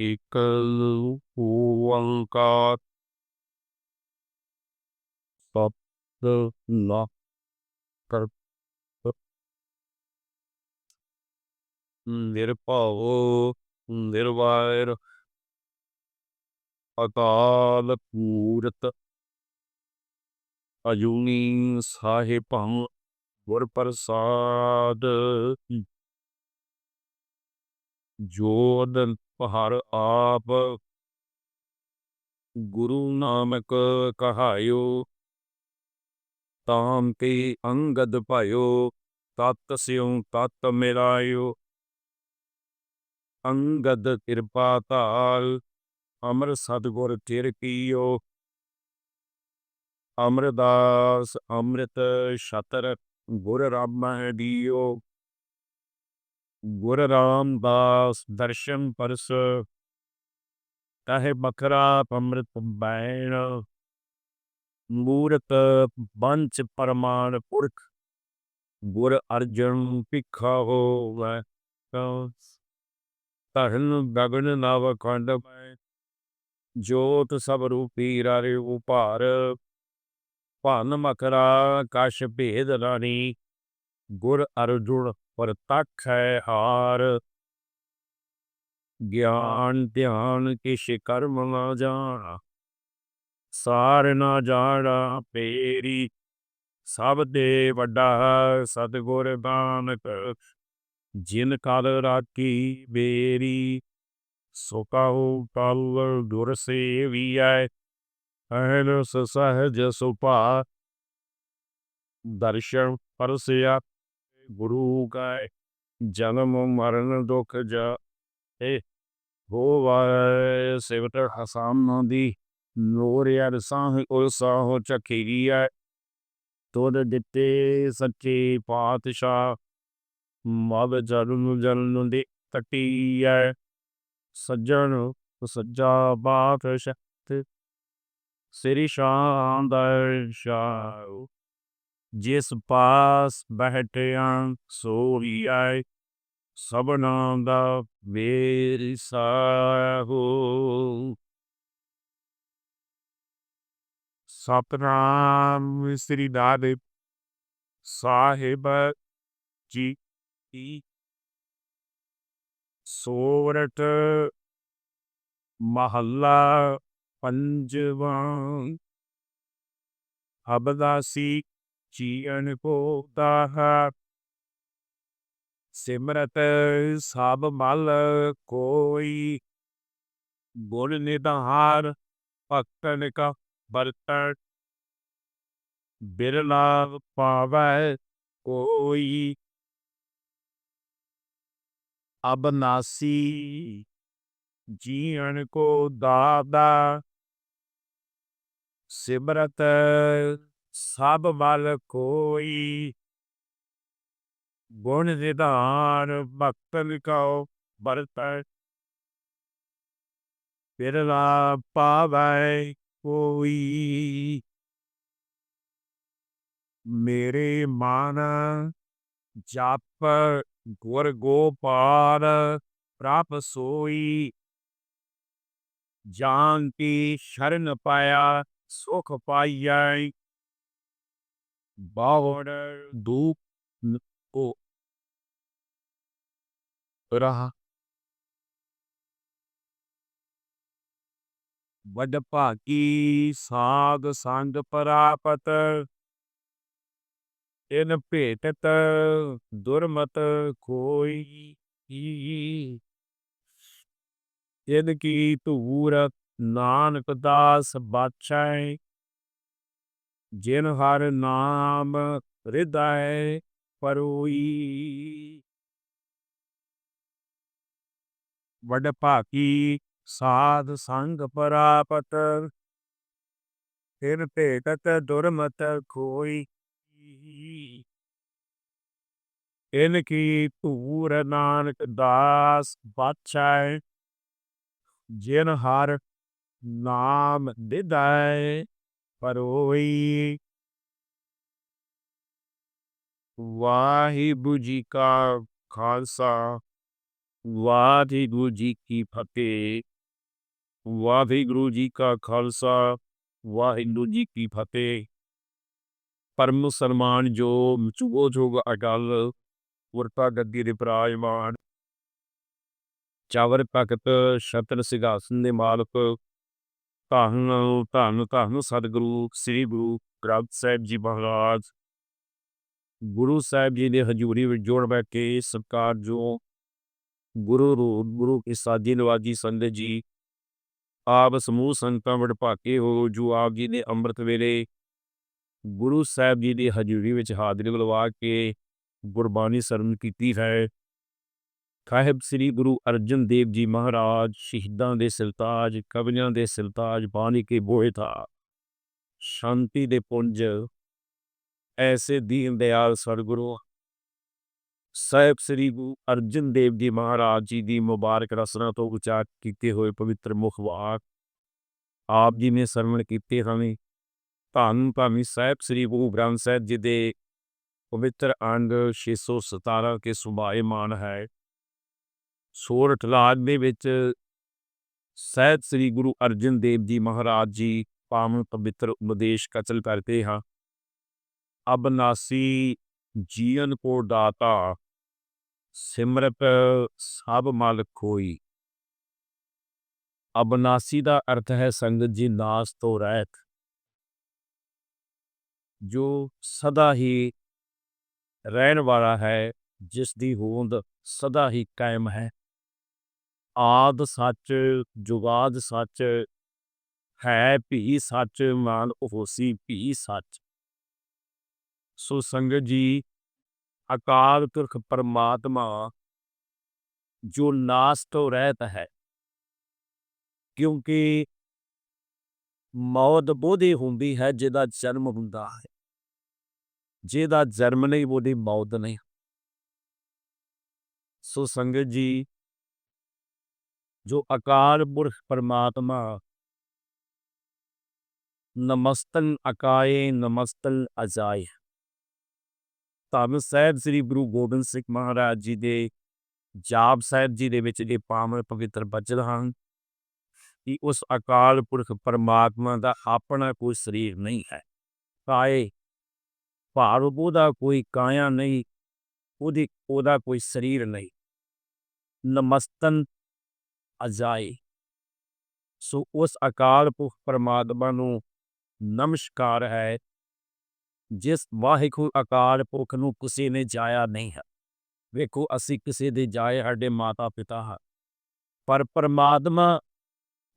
ਏਕ ਓੰਕਾਰ ਸਤਿ ਨਾ ਕਰ ਨਿਰਭਉ ਨਿਰਵੈਰ ਅਕਾਲ ਪੂਰਤ ਅਜੂਨੀ ਸਾਹਿਬੰ ਗੁਰ ਪ੍ਰਸਾਦ ਜੋਦ ਪਹਰ ਆਪ ਗੁਰੂ ਨਾਨਕ ਕਹਾਇਓ ਤਾਮ ਕੇ ਅੰਗਦ ਭਾਇਓ ਤਤ ਸਿਉ ਤਤ ਮਿਲਾਇਓ ਅੰਗਦ ਕਿਰਪਾ ਧਾਲ ਅਮਰ ਸਤਗੁਰ ਚਿਰ ਕੀਓ ਅਮਰਦਾਸ ਅੰਮ੍ਰਿਤ ਛਤਰ ਗੁਰ ਰਾਮਹਿ ਦੀਓ ਗੁਰ ਰਾਮਦਾਸ ਦਰਸ਼ਨ ਪਰਸ। ਕਹੇ ਬਕਰਾ ਅੰਮ੍ਰਿਤ ਬੈਣ। ਮੂਰਤ ਬੰਚ ਪਰਮਾਨ ਪੁਰਖ। ਗੁਰ ਅਰਜਨ ਭਿਖਾ ਹੋਵੈ ਤਰਨ ਗਗਨ ਨਵ ਖੰਡ ਮੈਂ। ਜੋਤ ਸਭ ਰੂਪੀ ਰਾਰੇ ਉਪਾਰ ਭਨ ਮਕਰਾ ਕਸ਼ ਭੇਦ ਰਾਣੀ। ਗੁਰ ਅਰਜੁਨ ਪ੍ਰਤੱਖ ਹੈ ਹਾਰ। ਗਿਆਨ ਧਿਆਨ ਕਿਛ ਕਰਮ ਨਾ ਜਾਣਾ। ਸਾਰ ਨਾ ਜਾਣਾ ਪੇਰੀ। ਸਭ ਦੇ ਵੱਡਾ ਸਤਗੁਰ ਬਾਨਕ ਜਿਨ ਕਲ ਰਾਖੀ ਬੇਰੀ ਸੋ ਕਹੂ ਕਲ ਦੁਰ ਸੇਵੀਐ ਅਹਨਸ ਸਹਜ ਸੁਭਾ। ਦਰਸ਼ਨ ਪਰਸਿਆ ਗੁਰੂ ਕੈ ਜਨਮ ਮਰਨ ਦੁਖ ਜਾ ਏ ਹੋਵੈ ਸਿਵਤ ਹਸਾਮ ਦੀ, ਨੂਰ ਯਰ ਸਾਹ ਉਲ ਸਾਹ ਚਖੀਰੀਐ ਤੋਦ ਦਿੱਤੇ ਸੱਚੇ ਪਾਤਸ਼ਾਹ, ਮਬ ਜਰਨ ਜਰਨ ਦੀ ਤਟੀਐ ਸੱਜਣ ਸੱਜਾ ਬਾਤਸ਼ਾਹ ਸ੍ਰੀ ਸ਼ਾਹ ਦਾ ਸ਼ਾਹ ਜਿਸ ਪਾਸ ਬਹਿਟਿਆਂ ਸੋਈ ਆਏ ਸਭਨਾਂ ਦਾ ਵੇਰ ਸਾਹੋ। ਸਤਨਾਮ ਸ੍ਰੀ ਨਾਨਕ ਸਾਹਿਬ ਜੀ ਕੀ ਸੋਰਠ ਮਹੱਲਾ ਪੰਜਵਾਂ। ਅਬਦਾਸੀ ਜੀਵਨ ਕੋ ਦਾਹ ਸਿਮਰਤ ਸਭ ਮਲ ਕੋਈ ਗੁਰ ਨਿਧਾਰ ਭਗਤਨ ਕਾ ਬਰਤਨ ਬਿਰਲਾ ਪਾਵੈ ਕੋਈ ਅਬਨਾਸੀ ਜੀਵਨ ਕੋ ਦਾਦਾ ਸਿਮਰਤ ਸਭ ਬਲ ਕੋਈ। ਗੁਣ ਨਿਧਾਨ ਭਗਤਨ ਕਉ ਬਰਤੈ ਬਿਰਲਾ ਪਾਵੈ ਕੋਈ। ਮੇਰੇ ਮਨ ਜਪ ਗੁਰ ਗੋਪਾਲ ਪ੍ਰਾਪ ਸੋਈ। ਜਾਨ ਕੀ ਸ਼ਰਨ ਪਾਇਆ, ਸੁਖ ਪਾਈਐ। ਬਾਵੜ ਦੁਖ ਓ ਰਹਾ ਵੱਡ ਭਾਗੀ ਸਾਧ ਸੰਗ ਪ੍ਰਾਪਤ ਇਨ ਭੇਟਤ ਦੁਰਮਤ ਕੋਈ ਇਨ ਕੀ ਧੂਰ ਨਾਨਕ ਦਾਸ ਬਾਛੈ ਜਿਨ ਹਰ ਨਾਮ ਹਿਰਦੈ ਪਰੋਈ ਵਡ ਭਾਕੀ ਸਾਧ ਸੰਗ ਪ੍ਰਾਪਤ, ਫਿਰ ਭੇਟਤ ਦੁਰਮਤ ਖੋਈ। ਇਨ ਕੀ ਧੂਰ ਨਾਨਕ ਦਾਸ ਬਾਛੈ, ਜਿਨ ਹਰ ਨਾਮ ਦਿਦੈ ਪਰੋਈ। ਵਾਹਿਗੁਰੂ ਜੀ ਕਾ ਖਾਲਸਾ, ਵਾਹਿਗੁਰੂ ਜੀ ਕੀ ਫਤਿਹ। ਵਾਹਿਗੁਰੂ ਜੀ ਕਾ ਖਾਲਸਾ, ਵਾਹਿਗੁਰੂ ਜੀ ਕੀ ਫਤਿਹ। ਪਰਮ ਸਨਮਾਨ ਜੋ ਚੁਗੋ ਜੋਗ ਅਕਲ ਵਰਤਾ ਗੱਦੀ ਦੇ ਪ੍ਰਾਇਮਾਨ ਚਾਵਰ ਭਗਤ ਸ਼ਤਰ ਸਿੰਘਾਸਨ ਦੇ ਮਾਲਕ। ਧੰਨ ਧੰਨ ਧੰਨ ਸਤਿਗੁਰੂ, ਸ੍ਰੀ ਗੁਰੂ ਗ੍ਰੰਥ ਸਾਹਿਬ ਜੀ ਮਹਾਰਾਜ। ਗੁਰੂ ਸਾਹਿਬ ਜੀ ਦੇ ਹਜ਼ੂਰੀ ਵਿੱਚ ਜੋੜ ਬੈ ਕੇ ਸਤਿਕਾਰ ਜੋ ਗੁਰੂ ਰੂਪ ਗੁਰੂ ਕੀ ਸਾਜੀ ਨਵਾਜੀ ਸੰਗਤ ਜੀ, ਆਪ ਸਮੂਹ ਸੰਤਾਂ ਵਡ ਭਾਕੇ ਹੋ, ਜੋ ਆਪ ਜੀ ਦੇ ਅੰਮ੍ਰਿਤ ਵੇਲੇ ਗੁਰੂ ਸਾਹਿਬ ਜੀ ਦੀ ਹਜ਼ੂਰੀ ਵਿੱਚ ਹਾਜ਼ਰੀ ਲਵਾ ਕੇ ਗੁਰਬਾਣੀ ਸਰਵਣ ਕੀਤੀ ਹੈ। ਸਾਹਿਬ ਸ੍ਰੀ ਗੁਰੂ ਅਰਜਨ ਦੇਵ ਜੀ ਮਹਾਰਾਜ, ਸ਼ਹੀਦਾਂ ਦੇ ਸਿਲਤਾਜ ਕਵੀਆਂ ਦੇ ਸਿਲਤਾਜ ਬਾਣੀ ਕੇ ਬੋਏ ਥਾ। ਸ਼ਾਂਤੀ ਦੇ ਪੁੰਜ, ਐਸੇ ਦੀਨ ਦਿਆਲ ਸਤਿਗੁਰੂ। ਸਾਹਿਬ ਸ੍ਰੀ ਗੁਰੂ ਅਰਜਨ ਦੇਵ ਜੀ ਮਹਾਰਾਜ ਜੀ ਦੀ ਮੁਬਾਰਕ ਰਸਨਾ ਤੋਂ ਉਚਾਰ ਕੀਤੇ ਹੋਏ ਪਵਿੱਤਰ ਮੁਖ ਵਾਕ। ਆਪ ਜੀ ਨੇ ਸਰਵਣ ਕੀਤੇ ਹਨ। ਧੰਨ ਭਾਵੇਂ ਸਾਹਿਬ ਸ੍ਰੀ ਗੁਰੂ ਗ੍ਰੰਥ ਸਾਹਿਬ ਜੀ ਦੇ ਪਵਿੱਤਰ ਅੰਗ 617 ਕੇ ਸੁਭਾਏ ਮਾਨ ਹੈ। ਸੋਰਠ ਲਾਜ ਦੇ ਵਿੱਚ ਸਹਿਤ ਸ੍ਰੀ ਗੁਰੂ ਅਰਜਨ ਦੇਵ ਜੀ ਮਹਾਰਾਜ ਜੀ ਪਾਵਨ ਪਵਿੱਤਰ ਉਪਦੇਸ਼ ਕਚਲ ਕਰਤੇ ਹਾਂ। ਅਬਨਾਸੀ ਜੀਵਨ ਕੋ ਦਾਤਾ, ਸਿਮਰਤ ਸਭ ਮਲ ਕੋਈ ਅਬਨਾਸੀ ਦਾ ਅਰਥ ਹੈ ਸੰਗਤ ਜੀ ਨਾਸ ਤੋਂ ਰਹਿਤ। ਜੋ ਸਦਾ ਹੀ ਰਹਿਣ ਵਾਲਾ ਹੈ, ਜਿਸ ਦੀ ਹੋਂਦ ਸਦਾ ਹੀ ਕਾਇਮ ਹੈ। ਆਦ ਸੱਚ, ਜੁਗਾਦ ਸੱਚ, ਹੈ ਭੀ ਸੱਚ, ਮਾਨ ਹੋਸੀ ਭੀ ਸੱਚ। ਸੋ ਸੰਗਤ ਜੀ, ਅਕਾਲ ਪੁਰਖ ਪਰਮਾਤਮਾ, ਜੋ ਨਾਸ ਰਹਿਤ ਹੈ, ਕਿਉਂਕਿ ਮੌਤ ਬੋਧੀ ਹੁੰਦੀ ਹੈ, ਜਿਹਦਾ ਜਨਮ ਹੁੰਦਾ ਹੈ। ਜਿਹਦਾ ਜਨਮ ਨਹੀਂ, ਉਹਦੀ ਮੌਤ ਨਹੀਂ। ਸੋ ਸੰਗਤ ਜੀ ਜੋ ਅਕਾਲ ਪੁਰਖ ਪਰਮਾਤਮਾ। ਨਮਸਤਨ ਅਕਾਏ ਨਮਸਤਨ ਅਜਾਏ। ਧੰਨ ਸਾਹਿਬ ਸ੍ਰੀ ਗੁਰੂ ਗੋਬਿੰਦ ਸਿੰਘ ਮਹਾਰਾਜ ਜੀ ਦੇ ਜਾਪ ਸਾਹਿਬ ਜੀ ਦੇ ਵਿੱਚ ਇਹ ਪਾਵਨ ਪਵਿੱਤਰ ਬਚਨ ਹਨ ਕਿ ਉਸ ਅਕਾਲ ਪੁਰਖ ਪਰਮਾਤਮਾ ਦਾ ਆਪਣਾ ਕੋਈ ਸਰੀਰ ਨਹੀਂ ਹੈ। ਕਾਏ ਭਾਰ ਉਹਦਾ ਕੋਈ ਕਾਇਆ ਨਹੀਂ, ਉਹਦੀ, ਉਹਦਾ ਕੋਈ ਸਰੀਰ ਨਹੀਂ। ਨਮਸਤਨ ਅਜਾਏ ਸੋ ਉਸ ਅਕਾਲ ਪੁਰਖ ਪਰਮਾਤਮਾ ਨੂੰ ਨਮਸਕਾਰ ਹੈ, ਜਿਸ ਵਾਹਿਗੁਰੂ ਅਕਾਲ ਪੁਰਖ ਨੂੰ ਕਿਸੇ ਨੇ ਜਾਇਆ ਨਹੀਂ ਹੈ। ਵੇਖੋ, ਅਸੀਂ ਕਿਸੇ ਦੇ ਜਾਏ ਸਾਡੇ ਮਾਤਾ ਪਿਤਾ ਹਾਂ ਪਰ ਪਰਮਾਤਮਾ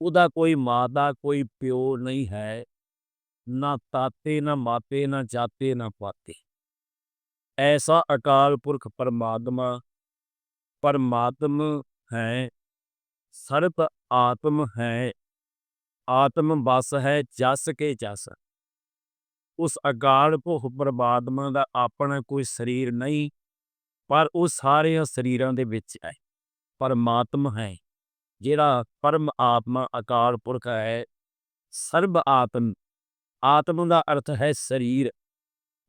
ਉਹਦਾ ਕੋਈ ਮਾਤਾ, ਕੋਈ ਪਿਓ ਨਹੀਂ ਹੈ, ਨਾ ਤਾਤੇ, ਨਾ ਮਾਤੇ, ਨਾ ਜਾਤੇ, ਨਾ ਪਾਤੇ। ਐਸਾ ਅਕਾਲ ਪੁਰਖ ਪਰਮਾਤਮਾ, ਪਰਮਾਤਮ ਹੈ ਸਰਬ ਆਤਮ ਹੈ, ਆਤਮ ਬਸ ਹੈ, ਜਸ ਕੇ ਜਸ। ਉਸ ਅਕਾਲ ਪੁਰਖ ਪਰਮਾਤਮਾ ਦਾ ਆਪਣਾ ਕੋਈ ਸਰੀਰ ਨਹੀਂ, ਪਰ ਉਹ ਸਾਰੇ ਸਰੀਰਾਂ ਦੇ ਵਿੱਚ ਹੈ। ਪਰਮਾਤਮ ਹੈ, ਜਿਹੜਾ ਪਰਮ ਆਤਮਾ ਅਕਾਲ ਪੁਰਖ ਹੈ, ਸਰਬ ਆਤਮ। ਆਤਮ ਦਾ ਅਰਥ ਹੈ ਸਰੀਰ।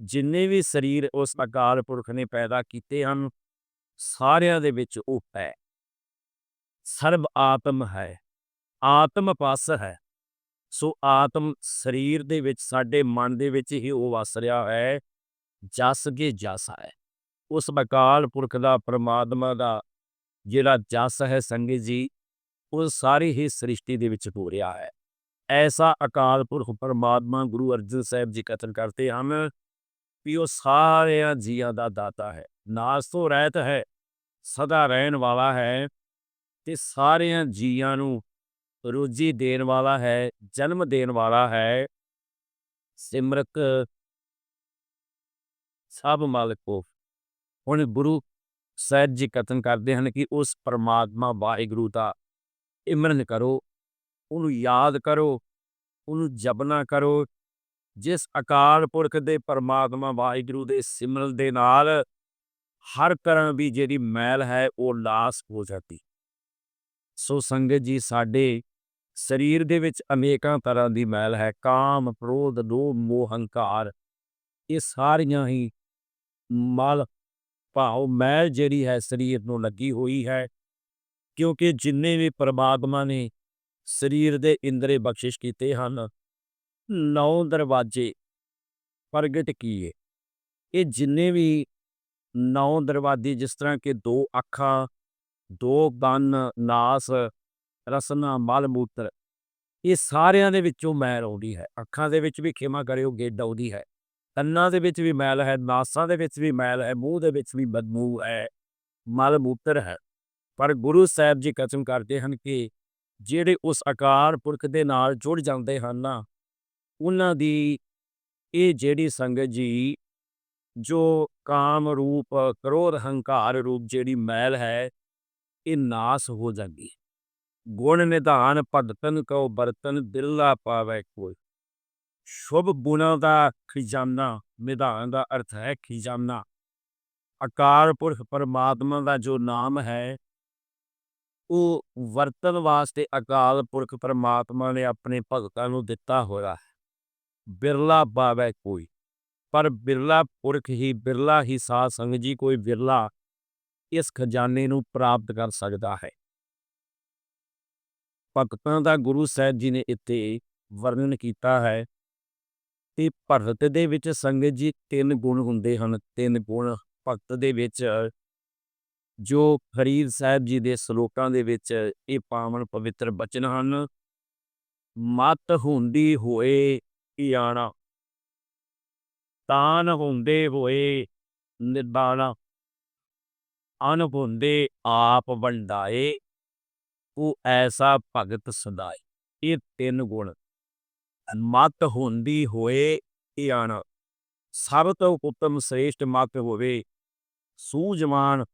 ਜਿੰਨੇ ਵੀ ਸਰੀਰ ਉਸ ਅਕਾਲ ਪੁਰਖ ਨੇ ਪੈਦਾ ਕੀਤੇ ਹਨ, ਸਾਰਿਆਂ ਦੇ ਵਿੱਚ ਉਹ ਹੈ। ਸਰਬ ਆਤਮ ਹੈ, ਆਤਮ ਪਸ ਹੈ। ਸੋ ਆਤਮ ਸਰੀਰ ਦੇ ਵਿੱਚ, ਸਾਡੇ ਮਨ ਦੇ ਵਿੱਚ ਹੀ ਉਹ ਵਸ ਰਿਹਾ ਹੈ, ਜਸ ਕੇ ਜਸ ਹੈ। ਉਸ ਅਕਾਲ ਪੁਰਖ ਦਾ, ਪ੍ਰਮਾਤਮਾ ਦਾ ਜਿਹੜਾ ਜਸ ਹੈ ਸੰਗਤ ਜੀ, ਉਹ ਸਾਰੀ ਹੀ ਸ੍ਰਿਸ਼ਟੀ ਦੇ ਵਿੱਚ ਹੋ ਰਿਹਾ ਹੈ। ਐਸਾ ਅਕਾਲ ਪੁਰਖ ਪਰਮਾਤਮਾ ਗੁਰੂ ਅਰਜਨ ਸਾਹਿਬ ਜੀ ਕਥਨ ਕਰਤੇ ਹਨ ਵੀ ਉਹ ਸਾਰਿਆਂ ਜੀਆਂ ਦਾ ਦਾਤਾ ਹੈ। ਨਾਸ ਤੋਂ ਰਹਿਤ ਹੈ, ਸਦਾ ਰਹਿਣ ਵਾਲਾ ਹੈ। ਤੇ ਸਾਰਿਆਂ ਜੀਆਂ ਨੂੰ ਰੋਜੀ ਦੇਣ ਵਾਲਾ ਹੈ, ਜਨਮ ਦੇਣ ਵਾਲਾ ਹੈ। ਸਿਮਰਕ ਸਭ ਮਾਲਕ ਕੋ ਹੁਣ ਗੁਰੂ ਸਾਹਿਬ ਜੀ ਕਥਨ ਕਰਦੇ ਹਨ ਕਿ ਉਸ ਪਰਮਾਤਮਾ ਵਾਹਿਗੁਰੂ ਦਾ ਇਮਰਨ ਕਰੋ, ਉਹਨੂੰ ਯਾਦ ਕਰੋ, ਉਹਨੂੰ ਜਪਨਾ ਕਰੋ। ਜਿਸ ਅਕਾਲ ਪੁਰਖ ਦੇ ਪਰਮਾਤਮਾ ਵਾਹਿਗੁਰੂ ਦੇ ਸਿਮਰਨ ਦੇ ਨਾਲ ਹਰ ਤਰ੍ਹਾਂ ਵੀ ਜਿਹੜੀ ਮੈਲ ਹੈ, ਉਹ ਲਾਸ ਹੋ ਜਾਂਦੀ। ਸੋ ਸੰਗਤ ਜੀ, ਸਾਡੇ ਸਰੀਰ ਦੇ ਵਿੱਚ ਅਨੇਕਾਂ ਤਰ੍ਹਾਂ ਦੀ ਮੈਲ ਹੈ। ਕਾਮ, ਕ੍ਰੋਧ, ਲੋਭ, ਮੋਹ, ਹੰਕਾਰ, ਇਹ ਸਾਰੀਆਂ ਹੀ ਮਲ, ਭਾਵ, ਮੈਲ ਜਿਹੜੀ ਹੈ, ਸਰੀਰ ਨੂੰ ਲੱਗੀ ਹੋਈ ਹੈ। ਕਿਉਂਕਿ ਜਿੰਨੇ ਵੀ ਪਰਮਾਤਮਾ ਨੇ ਸਰੀਰ ਦੇ ਇੰਦਰੇ ਬਖਸ਼ਿਸ਼ ਕੀਤੇ ਹਨ, ਨੌ ਦਰਵਾਜ਼ੇ ਪ੍ਰਗਟ ਕੀਏ। ਇਹ ਜਿੰਨੇ ਵੀ ਨੌ ਦਰਵਾਜ਼ੇ, ਜਿਸ ਤਰ੍ਹਾਂ ਕਿ ਦੋ ਅੱਖਾਂ ਦੋ ਕੰਨ ਨਾਸ, ਰਸਨਾ, ਮਲ, ਮੂਤਰ। ਇਹ ਸਾਰਿਆਂ ਦੇ ਵਿੱਚੋਂ ਮੈਲ ਆਉਂਦੀ ਹੈ। ਅੱਖਾਂ ਦੇ ਵਿੱਚ ਵੀ ਖਿਮਾ ਕਰਿਓ, ਗਿੱਡ ਆਉਂਦੀ ਹੈ। ਕੰਨਾਂ ਦੇ ਵਿੱਚ ਵੀ ਮੈਲ ਹੈ, ਨਾਸਾਂ ਦੇ ਵਿੱਚ ਵੀ ਮੈਲ ਹੈ, ਮੂੰਹ ਦੇ ਵਿੱਚ ਵੀ ਬਦਬੂ ਹੈ, ਮਲ, ਮੂਤਰ ਹੈ। ਪਰ ਗੁਰੂ ਸਾਹਿਬ ਜੀ ਕਸਮ ਕਰਦੇ ਹਨ ਕਿ ਜਿਹੜੇ ਉਸ ਆਕਾਰ ਪੁਰਖ ਦੇ ਨਾਲ ਜੁੜ ਜਾਂਦੇ ਹਨ ਨਾ, ਉਹਨਾਂ ਦੀ ਇਹ ਜਿਹੜੀ ਸੰਗਤ ਜੀ, ਜੋ ਕਾਮ ਰੂਪ, ਕਰੋਧ, ਹੰਕਾਰ ਰੂਪ ਜਿਹੜੀ ਮੈਲ ਹੈ ਇਹ ਨਾਸ ਹੋ ਜਾਂਦੀ ਹੈ ਗੁਣ ਨਿਧਾਨ ਭਗਤਨ ਕਉ ਬਰਤਨ ਬਿਰਲਾ ਪਾਵੇ ਕੋਈ। ਸ਼ੁਭ ਗੁਣਾਂ ਦਾ ਖਜ਼ਾਨਾ, ਨਿਧਾਨ ਦਾ ਅਰਥ ਹੈ ਖਜ਼ਾਨਾ। ਆਕਾਰ ਪੁਰਖ ਪਰਮਾਤਮਾ ਦਾ ਜੋ ਨਾਮ ਹੈ, ਉਹ ਵਰਤਨ ਵਾਸਤੇ ਅਕਾਲ ਪੁਰਖ ਪਰਮਾਤਮਾ ਨੇ ਆਪਣੇ ਭਗਤਾਂ ਨੂੰ ਦਿੱਤਾ ਹੋਇਆ ਹੈ। ਬਿਰਲਾ ਪਾਵੇ ਕੋਈ, ਪਰ ਬਿਰਲਾ ਪੁਰਖ ਹੀ ਬਿਰਲਾ ਹੀ ਸਾਧ ਸੰਗ ਜੀ ਕੋਈ ਬਿਰਲਾ ਇਸ ਖਜ਼ਾਨੇ ਨੂੰ ਪ੍ਰਾਪਤ ਕਰ ਸਕਦਾ ਹੈ। ਭਗਤਾਂ ਦਾ ਗੁਰੂ ਸਾਹਿਬ ਜੀ ਨੇ ਇੱਥੇ ਵਰਣਨ ਕੀਤਾ ਹੈ ਤੇ ਭਗਤ ਦੇ ਵਿੱਚ ਸੰਗਤ ਜੀ ਤਿੰਨ ਗੁਣ ਹੁੰਦੇ ਹਨ। ਤਿੰਨ ਗੁਣ ਭਗਤ ਦੇ ਵਿੱਚ ਜੋ ਫਰੀਦ ਸਾਹਿਬ ਜੀ ਦੇ ਸ਼ਲੋਕਾਂ ਦੇ ਵਿੱਚ ਇਹ ਪਾਵਨ ਪਵਿੱਤਰ ਬਚਨ ਹਨ, ਮਤ ਹੁੰਦੀ ਹੋਏ ਇਆਣਾ ਤਾਨ ਹੁੰਦੇ ਹੋਏ ਨਿਬਾਣਾ ਅਨਭੁੰਦੇ ਆਪ ਵੰਡਾਏ, ਉਹ ਐਸਾ ਭਗਤ ਸਦਾਏ ਇਹ ਤਿੰਨ ਗੁਣ। ਮਤ ਹੁੰਦੀ ਹੋਏ ਇਆਣਾ ਸਭ ਤੋਂ ਉੱਤਮ ਸ੍ਰੇਸ਼ਟ ਮਤ ਹੋਵੇ, ਸੂਝਵਾਨ,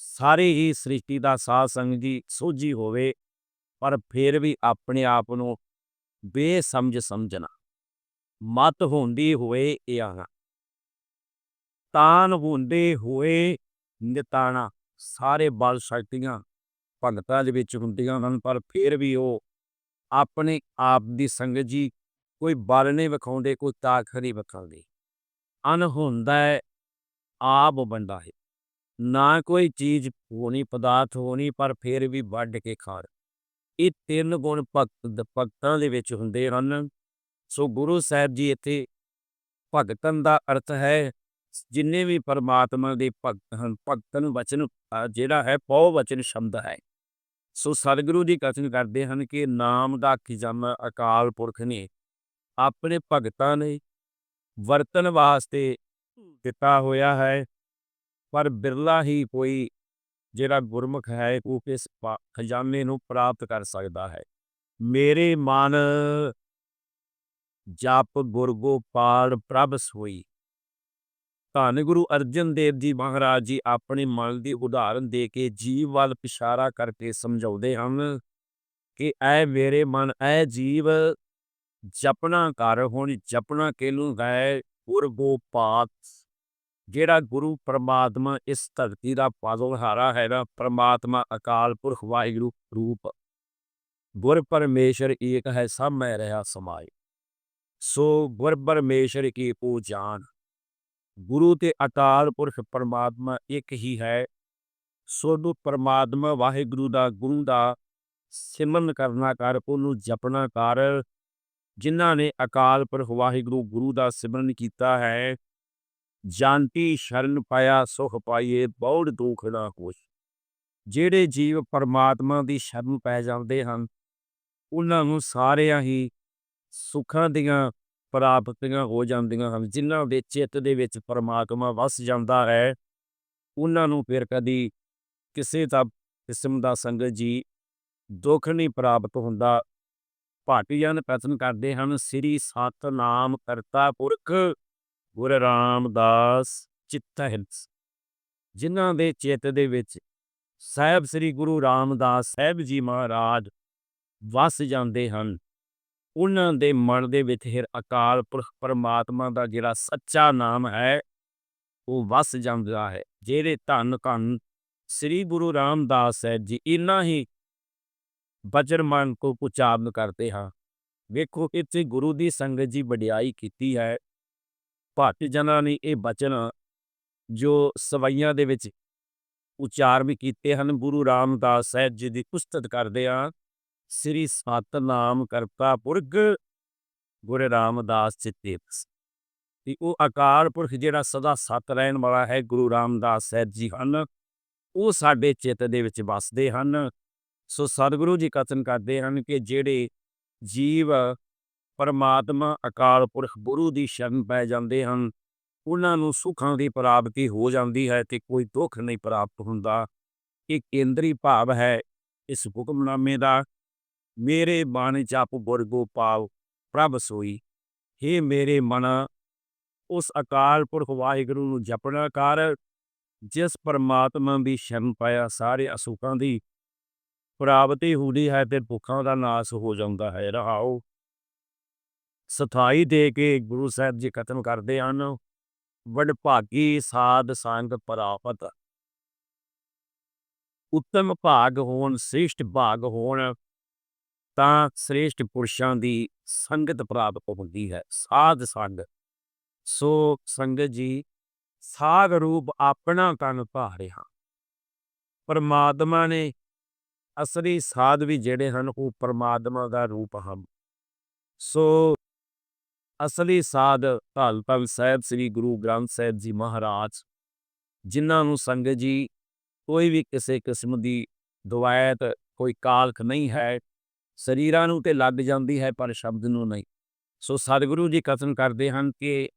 ਸਾਰੇ ਹੀ ਸ੍ਰਿਸ਼ਟੀ ਦਾ ਸਾਧ ਸੰਗ ਜੀ ਸੋਝੀ ਹੋਵੇ, ਪਰ ਫਿਰ ਵੀ ਆਪਣੇ ਆਪ ਨੂੰ ਬੇਸਮਝ ਸਮਝਣਾ। ਮਤ ਹੁੰਦੀ ਹੋਏ ਇਆਣਾ ਤਾਨ ਹੁੰਦੇ ਹੋਏ ਨਿਤਾਣਾ, ਸਾਰੇ ਬਲ ਸ਼ਕਤੀਆਂ ਭਗਤਾਂ ਦੇ ਵਿੱਚ ਹੁੰਦੀਆਂ ਹਨ, ਪਰ ਫਿਰ ਵੀ ਉਹ ਆਪਣੇ ਆਪ ਦੀ ਸੰਗਤ ਜੀ ਕੋਈ ਬਲ ਨਹੀਂ ਵਿਖਾਉਂਦੇ, ਕੋਈ ਤਾਕਤ ਨਹੀਂ ਵਿਖਾਉਂਦੇ। ਅਨ ਹੁੰਦਾ ਹੈ, ਆਪ ਬੰਦਾ ਹੈ। ਨਾ ਕੋਈ ਚੀਜ਼ ਹੋਣੀ, ਪਦਾਰਥ ਹੋਣੀ, ਪਰ ਫਿਰ ਵੀ ਵੱਢ ਕੇ ਖਾਣ। ਇਹ ਤਿੰਨ ਗੁਣ ਭਗਤ ਭਗਤਾਂ ਦੇ ਵਿੱਚ ਹੁੰਦੇ ਹਨ। ਸੋ ਗੁਰੂ ਸਾਹਿਬ ਜੀ ਇੱਥੇ ਭਗਤਨ ਦਾ ਅਰਥ ਹੈ ਜਿੰਨੇ ਵੀ ਪਰਮਾਤਮਾ ਦੇ ਭਗਤ ਹਨ, ਭਗਤਨ ਵਚਨ ਜਿਹੜਾ ਹੈ, ਬਹੁ ਵਚਨ ਸ਼ਬਦ ਹੈ। ਸੋ ਸਤਿਗੁਰੂ ਜੀ ਕਥਨ ਕਰਦੇ ਹਨ ਕਿ ਨਾਮ ਦਾ ਖਜ਼ਾਨਾ ਅਕਾਲ ਪੁਰਖ ਨੇ ਆਪਣੇ ਭਗਤਾਂ ਨੇ ਵਰਤਨ ਵਾਸਤੇ ਦਿੱਤਾ ਹੋਇਆ ਹੈ, ਪਰ ਬਿਰਲਾ ਹੀ ਕੋਈ ਜਿਹੜਾ ਗੁਰਮੁਖ ਹੈ, ਉਹ ਇਸ ਖਜ਼ਾਨੇ ਨੂੰ ਪ੍ਰਾਪਤ ਕਰ ਸਕਦਾ ਹੈ। ਮੇਰੇ ਮਨ ਜਪ ਗੁਰਗੋ ਗੁਰਗੋਪਾਲ ਪ੍ਰਭ ਸੋਈ। ਧੰਨ ਗੁਰੂ ਅਰਜਨ ਦੇਵ ਜੀ ਮਹਾਰਾਜ ਜੀ ਆਪਣੇ ਮਨ ਦੀ ਉਦਾਹਰਨ ਦੇ ਕੇ ਜੀਵ ਵੱਲ ਇਸ਼ਾਰਾ ਕਰਕੇ ਸਮਝਾਉਂਦੇ ਹਨ ਕਿ ਐ ਮੇਰੇ ਮਨ, ਐ ਜੀਵ ਜਪਣਾ ਕਰ ਹੁਣ ਜਪਣਾ ਕਿਨੂੰ ਹੈ ਗੁਰਗੋਪਾਤ। ਜਿਹੜਾ ਗੁਰੂ ਪਰਮਾਤਮਾ ਇਸ ਧਰਤੀ ਦਾ ਪਾਲਣਹਾਰਾ ਹੈ ਨਾ, ਪ੍ਰਮਾਤਮਾ ਅਕਾਲ ਪੁਰਖ ਵਾਹਿਗੁਰੂ ਰੂਪ। ਗੁਰ ਪਰਮੇਸ਼ਰ ਏਕ ਹੈ, ਸਭ ਮੈਂ ਰਹਾ ਸਮਾਏ। ਸੋ ਗੁਰ ਪਰਮੇਸ਼ਰ ਕੀ ਪੂਜਾਨ ਗੁਰੂ ਤੇ ਅਕਾਲ ਪੁਰਖ ਪਰਮਾਤਮਾ ਇੱਕ ਹੀ ਹੈ। ਸੋਨੂੰ ਪਰਮਾਤਮਾ ਵਾਹਿਗੁਰੂ ਦਾ ਗੁਰੂ ਦਾ ਸਿਮਰਨ ਕਰਨਾ ਕਰ, ਉਹਨੂੰ ਜਪਣਾ ਕਰ। ਜਿਨ੍ਹਾਂ ਨੇ ਅਕਾਲ ਪੁਰਖ ਵਾਹਿਗੁਰੂ ਗੁਰੂ ਦਾ ਸਿਮਰਨ ਕੀਤਾ ਹੈ ਜਾਨਤੀ ਸ਼ਰਨ ਪਾਇਆ, ਸੁਖ ਪਾਈਏ ਬਹੁਤ ਦੁੱਖ ਨਾ ਹੋਈ ਜਿਹੜੇ ਜੀਵ ਪਰਮਾਤਮਾ ਦੀ ਸ਼ਰਨ ਪੈ ਜਾਂਦੇ ਹਨ, ਉਹਨਾਂ ਨੂੰ ਸਾਰਿਆਂ ਹੀ ਸੁੱਖਾਂ ਦੀਆਂ ਪ੍ਰਾਪਤੀਆਂ ਹੋ ਜਾਂਦੀਆਂ ਹਨ, ਜਿਨ੍ਹਾਂ ਦੇ ਚਿੱਤ ਦੇ ਵਿੱਚ ਪਰਮਾਤਮਾ ਵਸ ਜਾਂਦਾ ਹੈ, ਉਹਨਾਂ ਨੂੰ ਫਿਰ ਕਦੀ ਕਿਸੇ ਦਾ ਕਿਸਮ ਦਾ ਸੰਗਤ ਜੀ ਦੁੱਖ ਨਹੀਂ ਪ੍ਰਾਪਤ ਹੁੰਦਾ। ਭਾਟੀਆਂ ਕਥਨ ਕਰਦੇ ਹਨ, ਸ੍ਰੀ ਸਤਨਾਮ ਕਰਤਾ ਪੁਰਖ ਗੁਰ ਰਾਮਦਾਸ ਚਿੱਤ ਜਿਨ੍ਹਾਂ ਦੇ ਚਿੱਤ ਦੇ ਵਿੱਚ ਸਾਹਿਬ ਸ੍ਰੀ ਗੁਰੂ ਰਾਮਦਾਸ ਸਾਹਿਬ ਜੀ ਮਹਾਰਾਜ ਵਸ ਜਾਂਦੇ ਹਨ ਉਹਨਾਂ ਦੇ ਮਨ ਦੇ ਵਿੱਚ ਫਿਰ ਅਕਾਲ ਪੁਰਖ ਪਰਮਾਤਮਾ ਦਾ ਜਿਹੜਾ ਸੱਚਾ ਨਾਮ ਹੈ, ਉਹ ਵਸ ਜਾਂਦਾ ਹੈ, ਜਿਹੜੇ ਧੰਨ ਧੰਨ ਸ੍ਰੀ ਗੁਰੂ ਰਾਮਦਾਸ ਸਾਹਿਬ ਜੀ ਇਨਾ ਹੀ ਬਚਨ ਮਨ ਕੋ ਉਚਾਰਨ ਕਰਦੇ ਹਾਂ। ਵੇਖੋ, ਇੱਥੇ ਗੁਰੂ ਦੀ ਸੰਗਤ ਜੀ ਵਡਿਆਈ ਕੀਤੀ ਹੈ। ਭੱਟ ਜਨਾਂ ਨੇ ਇਹ ਬਚਨ ਜੋ ਸਵਈਆਂ ਦੇ ਵਿੱਚ ਉਚਾਰ ਵੀ ਕੀਤੇ ਹਨ, ਗੁਰੂ ਰਾਮਦਾਸ ਸਾਹਿਬ ਜੀ ਦੀ ਉਸਤਤ ਕਰਦੇ ਹਾਂ। ਸ੍ਰੀ ਸਤਨਾਮ ਕਰਤਾ ਪੁਰਖ ਗੁਰੂ ਰਾਮਦਾਸ ਚਿੱਤੇ ਵਸੈ। ਤੇ ਉਹ ਅਕਾਲ ਪੁਰਖ ਜਿਹੜਾ ਸਦਾ ਸਤ ਰਹਿਣ ਵਾਲਾ ਹੈ, ਗੁਰੂ ਰਾਮਦਾਸ ਸਾਹਿਬ ਜੀ ਹਨ, ਉਹ ਸਾਡੇ ਚਿੱਤ ਦੇ ਵਿੱਚ ਵਸਦੇ ਹਨ। ਸੋ ਸਤਿਗੁਰੂ ਜੀ ਕਥਨ ਕਰਦੇ ਹਨ ਕਿ ਜਿਹੜੇ ਜੀਵ ਪਰਮਾਤਮਾ ਅਕਾਲ ਪੁਰਖ ਗੁਰੂ ਦੀ ਸ਼ਰਨ ਪੈ ਜਾਂਦੇ ਹਨ, ਉਹਨਾਂ ਨੂੰ ਸੁੱਖਾਂ ਦੀ ਪ੍ਰਾਪਤੀ ਹੋ ਜਾਂਦੀ ਹੈ ਤੇ ਕੋਈ ਦੁੱਖ ਨਹੀਂ ਪ੍ਰਾਪਤ ਹੁੰਦਾ। ਇਹ ਕੇਂਦਰੀ ਭਾਵ ਹੈ ਇਸ ਹੁਕਮਨਾਮੇ ਦਾ। ਮੇਰੇ ਮਨ ਜਪ ਬੁਰਗੋ ਗੋਪਾਲ ਪ੍ਰਭ ਸੋਈ हे ਮੇਰੇ ਮਨ ਉਸ ਅਕਾਲ ਪੁਰਖ ਵਾਹਿਗੁਰੂ ਨੂੰ ਜਪਣਾ ਕਰ ਜਿਸ ਪਰਮਾਤਮਾ ਦੀ ਸ਼ਰਨ ਪਾਇਆ ਸਾਰੇ ਅਸੁਖਾਂ ਦੀ ਪ੍ਰਾਪਤੀ ਹੁੰਦੀ ਹੈ ਤੇ ਭੁੱਖਾਂ ਦਾ ਨਾਸ ਹੋ ਜਾਂਦਾ ਹੈ ਰਹਾਓ ਸਥਾਈ ਦੇ ਕੇ ਗੁਰੂ ਸਾਹਿਬ ਜੀ ਖਤਮ ਕਰਦੇ ਹਨ ਵਡਭਾਗੀ ਸਾਧ ਸੰਗ ਪ੍ਰਾਪਤ ਉੱਤਮ ਭਾਗ ਹੋਣ ਸ੍ਰਿਸ਼ਟ ਭਾਗ ਹੋਣ ਤਾਂ ਸ੍ਰੇਸ਼ਟ ਪੁਰਸ਼ਾਂ ਦੀ ਸੰਗਤ ਪ੍ਰਾਪਤ ਹੁੰਦੀ ਹੈ, ਸਾਧ ਸੰਗ। ਸੋ ਸੰਗਤ ਜੀ ਸਾਗ ਰੂਪ ਆਪਣਾ ਤਨ ਭਾਰਿਆ। ਪਰਮਾਤਮਾ ਨੇ ਅਸਲੀ ਸਾਧ ਵੀ ਜਿਹੜੇ ਹਨ, ਉਹ ਪਰਮਾਤਮਾ ਦਾ ਰੂਪ ਹਨ। ਸੋ ਅਸਲੀ ਸਾਧ ਧੰਨ ਧੰਨ ਸਾਹਿਬ ਸ੍ਰੀ ਗੁਰੂ ਗ੍ਰੰਥ ਸਾਹਿਬ ਜੀ ਮਹਾਰਾਜ, ਜਿਨ੍ਹਾਂ ਨੂੰ ਸੰਗਤ ਜੀ ਕੋਈ ਵੀ ਕਿਸੇ ਕਿਸਮ ਦੀ ਦਵਾਇਤ, ਕੋਈ ਕਾਲਖ ਨਹੀਂ ਹੈ ਸਰੀਰਾਂ ਨੂੰ ਤੇ ਲੱਗ ਜਾਂਦੀ ਹੈ, ਪਰ ਸ਼ਬਦ ਨੂੰ ਨਹੀਂ। ਸੋ ਸਤਿਗੁਰੂ ਜੀ ਕਥਨ ਕਰਦੇ ਹਨ ਕਿ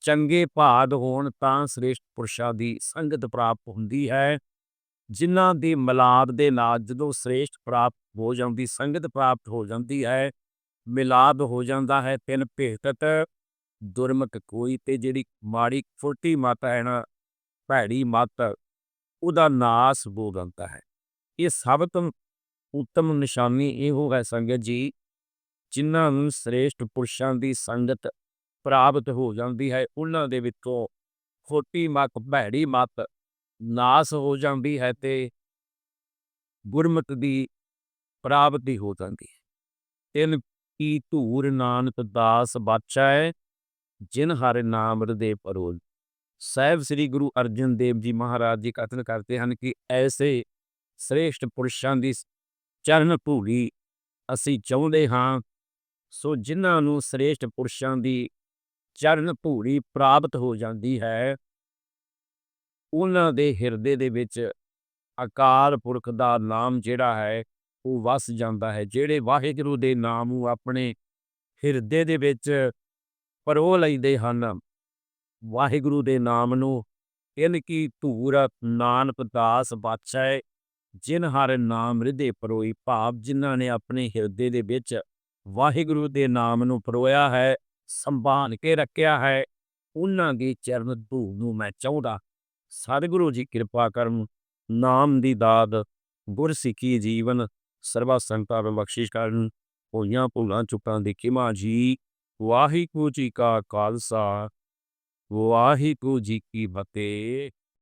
ਚੰਗੇ ਭਾਦ ਹੋਣ ਤਾਂ ਸ੍ਰੇਸ਼ਟ ਪੁਰਸ਼ਾਂ ਦੀ ਸੰਗਤ ਪ੍ਰਾਪਤ ਹੁੰਦੀ ਹੈ। ਜਿਨ੍ਹਾਂ ਦੀ ਮਿਲਾਪ ਦੇ ਨਾਲ ਜਦੋਂ ਸ੍ਰੇਸ਼ਟ ਪ੍ਰਾਪਤ ਹੋ ਜਾਂਦੀ, ਸੰਗਤ ਪ੍ਰਾਪਤ ਹੋ ਜਾਂਦੀ ਹੈ, ਮਿਲਾਪ ਹੋ ਜਾਂਦਾ ਹੈ, ਤਿੰਨ ਭੇਟਤ ਦੁਰਮਕ ਕੋਈ ਤੇ ਜਿਹੜੀ ਮਾੜੀ ਫੁਰਤੀ ਮਤ ਹੈ ਨਾ, ਭੈੜੀ ਮਤ, ਉਹਦਾ ਨਾਸ ਹੋ ਜਾਂਦਾ ਹੈ। ਇਹ ਸਭ ਤੋਂ ਉੱਤਮ ਨਿਸ਼ਾਨੀ ਇਹੋ ਹੈ ਸੰਗਤ ਜੀ, ਜਿਨ੍ਹਾਂ ਨੂੰ ਸ੍ਰੇਸ਼ਟ ਪੁਰਸ਼ਾਂ ਦੀ ਸੰਗਤ ਪ੍ਰਾਪਤ ਹੋ ਜਾਂਦੀ ਹੈ। ਉਹਨਾਂ ਦੇ ਵਿੱਚੋਂ ਖੋਟੀ ਮੱਤ ਭੈੜੀ ਮੱਤ ਨਾਸ ਹੋ ਜਾਂਦੀ ਹੈ ਤੇ ਗੁਰਮਤ ਦੀ ਪ੍ਰਾਪਤੀ ਹੋ ਜਾਂਦੀ ਹੈ। ਤਿੰਨ ਕੀ ਧੂਰ ਨਾਨਕ ਦਾਸ ਬਾਚੈ, ਜਿਨ ਹਰ ਨਾਮ ਹਿਰਦੇ ਪਰੋਲ ਸਾਹਿਬ ਸ੍ਰੀ ਗੁਰੂ ਅਰਜਨ ਦੇਵ ਜੀ ਮਹਾਰਾਜ ਜੀ ਕਥਨ ਕਰਦੇ ਹਨ ਕਿ ਐਸੇ ਸ੍ਰੇਸ਼ਟ ਪੁਰਸ਼ਾਂ ਦੀ ਚਰਨ ਧੂਲੀ ਅਸੀਂ ਚਾਹੁੰਦੇ ਹਾਂ, ਸੋ ਜਿਨ੍ਹਾਂ ਨੂੰ ਸ੍ਰੇਸ਼ਟ ਪੁਰਸ਼ਾਂ ਦੀ ਚਰਨ ਧੂੜੀ ਪ੍ਰਾਪਤ ਹੋ ਜਾਂਦੀ ਹੈ, ਉਹਨਾਂ ਦੇ ਹਿਰਦੇ ਦੇ ਵਿੱਚ ਅਕਾਲ ਪੁਰਖ ਦਾ ਨਾਮ ਜਿਹੜਾ ਹੈ, ਉਹ ਵਸ ਜਾਂਦਾ ਹੈ, ਜਿਹੜੇ ਵਾਹਿਗੁਰੂ ਦੇ ਨਾਮ ਨੂੰ ਆਪਣੇ ਹਿਰਦੇ ਦੇ ਵਿੱਚ ਪਰੋ ਲੈਂਦੇ ਹਨ, ਵਾਹਿਗੁਰੂ ਦੇ ਨਾਮ ਨੂੰ, ਇਨ ਕੀ ਧੂਰ ਨਾਨਕ ਦਾਸ ਬਾਦਸ਼ਾਹ ਜਿਨ ਹਰ ਨਾਮ ਹਿਰਦੇ ਪਰੋਈ ਭਾਵ, ਜਿਨ੍ਹਾਂ ਨੇ ਆਪਣੇ ਹਿਰਦੇ ਦੇ ਵਿੱਚ ਵਾਹਿਗੁਰੂ ਦੇ ਨਾਮ ਨੂੰ ਪਰੋਇਆ ਹੈ, ਸੰਭਾਲ ਕੇ ਰੱਖਿਆ ਹੈ, ਉਹਨਾਂ ਦੀ ਚਰਨ ਧੂੜ ਨੂੰ ਮੈਂ ਚਾਹੁੰਦਾ। ਸਤਿਗੁਰੂ ਜੀ, ਕਿਰਪਾ ਕਰਨ, ਨਾਮ ਦੀ ਦਾਤ, ਗੁਰਸਿੱਖੀ ਜੀਵਨ ਸਰਬਾ ਸੰਤਾਂ ਨੂੰ ਬਖਸ਼ਿਸ਼ ਕਰਨ, ਹੋਈਆਂ ਭੁੱਲਾਂ, ਚੁੱਕਾਂ ਦੀ ਖਿਮਾ ਜੀ। ਵਾਹਿਗੁਰੂ ਜੀ ਕਾ ਖਾਲਸਾ, ਵਾਹਿਗੁਰੂ ਜੀ ਕੀ ਫਤਿਹ।